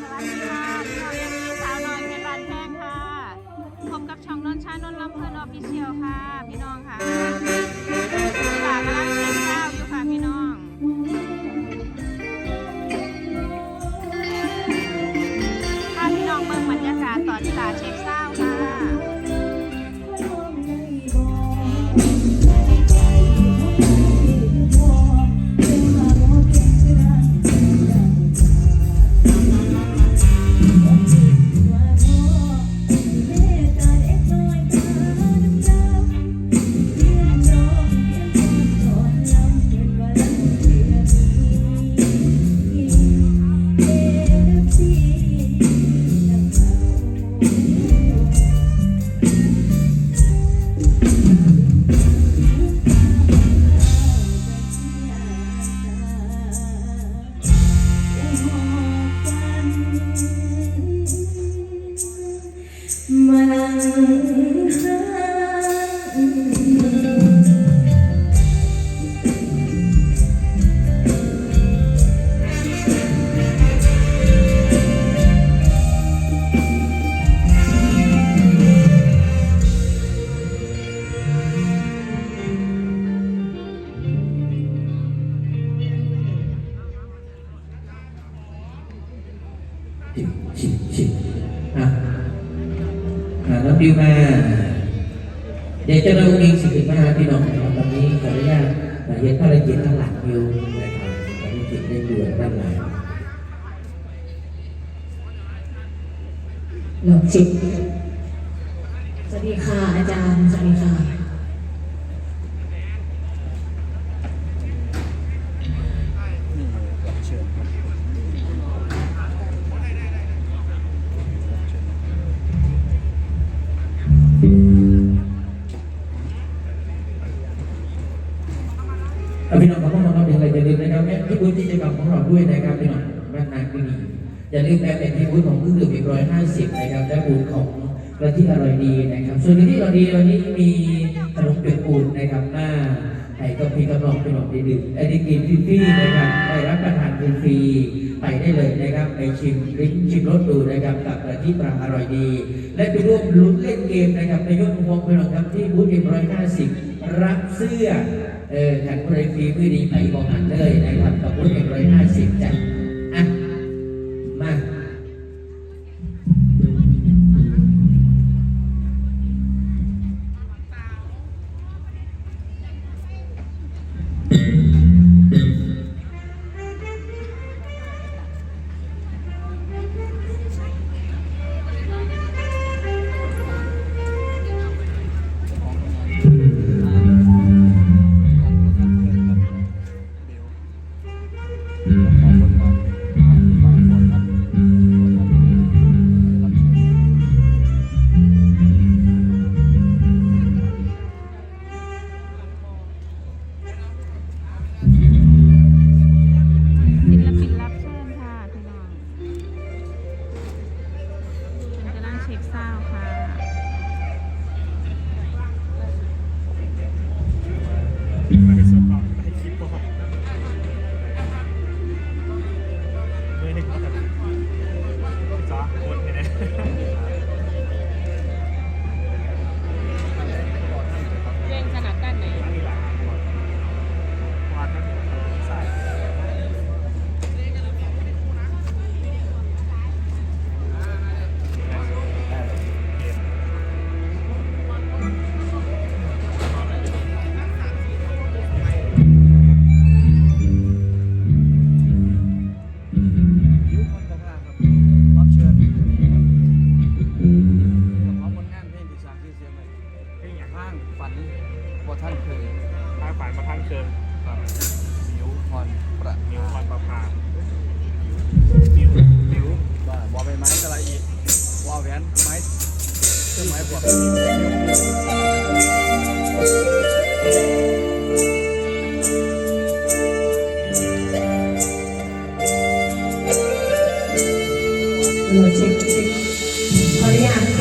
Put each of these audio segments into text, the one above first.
สวัสดีค่ะพี่น้องเอฟซีสาวน้อยเพชรบานแพงค่ะ พบกับช่องนนชานนท์ลำเพลินออฟฟิเชียลค่ะ พี่น้อง น้องดิวมาเดี๋ยวจะเรามีสิบมาพี่น้องนะครับตอนนี้ขออนุญาตเห็นภารกิจข้างหลังอยู่นะครับภารกิจเร่งด่วนด้านหลังหลงจิตสวัสดีค่ะอาจารย์ ของเราเราเป็นอะไรอย่าลืมนะครับแม่ที่บูธกิจกรรมของเราด้วยนะครับพี่น้องแม่นางก็มีอย่าลืมแอปเป็นที่บูธของเครื่องดื่มอีกร้อยห้าสิบนะครับและบูธของกระที่อร่อยดีนะครับ ส่วนที่อร่อยดีวันนี้มีขนมเปียกปูนนะครับหน้าไห้กับพี่กำลังพี่น้องด้ดื่มไอ้ได้กินฟรีๆนะครับได้รับประทานฟรีไปได้เลยนะครับไปชิมลิ้มชิมรสดูนะครับกับกระที่ปรางอร่อยดี และไปร่วมลุ้นเล่นเกมนะครับในยกพวงพี่น้องครับที่บูธเอ็มร้อยห้าสิบรับเสื้อ เออขันบริฟีไม่ดีไปบอกหันเลยนะครับกับรุ่นเอ็มร้อยห้าสิบจ้ะอะ บ่ท่านเคยทางฝ่ายมาทางเกินครับมิวพรประมิววันประพามิวมิวว่าบอใบไม้สละอีว่าแหวนไม้เครื่องไม้บวกเราเช็คเช็คขออนุญาต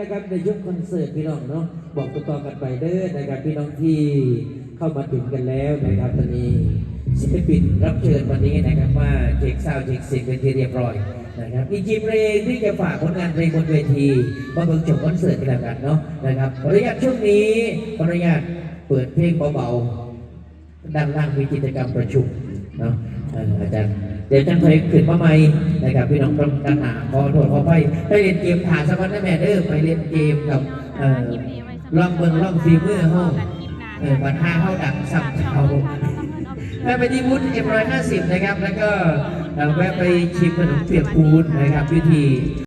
นะครับในยุคคอนเสิร์ตพี่น้องเนาะบอกต่อๆกันไปเด้อนะครับพี่น้องที่เข้ามาถึงกันแล้วนะครับตอนนี้ศิลปินรับเชิญวันนี้นะครับว่าเช็คซาวเช็คเสียงเป็นที่เรียบร้อยนะครับอีกจีเพลงที่จะฝากผลงานเพลงบนเวทีมาเบิ่งจบคอนเสิร์ตกันแล้วกันเนาะนะครับขออนุญาตช่วงนี้ขออนุญาตเปิดเพลงเบาๆด้านล่างมีกิจกรรมประชุมเนาะอาจารย์ เดี๋ยวจังเคยขึ้นมาใหม่นะครับพี่น้องต้องดังหาขอโทษขอไปได้เล่นเกมผ่าสมัครแม่เด้อไปเล่นเกมกับเอ่อลองเบิ่งล่องฟีเมือเฮาเออบัตรห้าเข้าดักสับเขาแวะไปที่วุฒิเอ็มร้อยห้าสิบนะครับ แล้วก็เอ่อแวะไปชิมขนมเปียกปูนนะครับ วิธี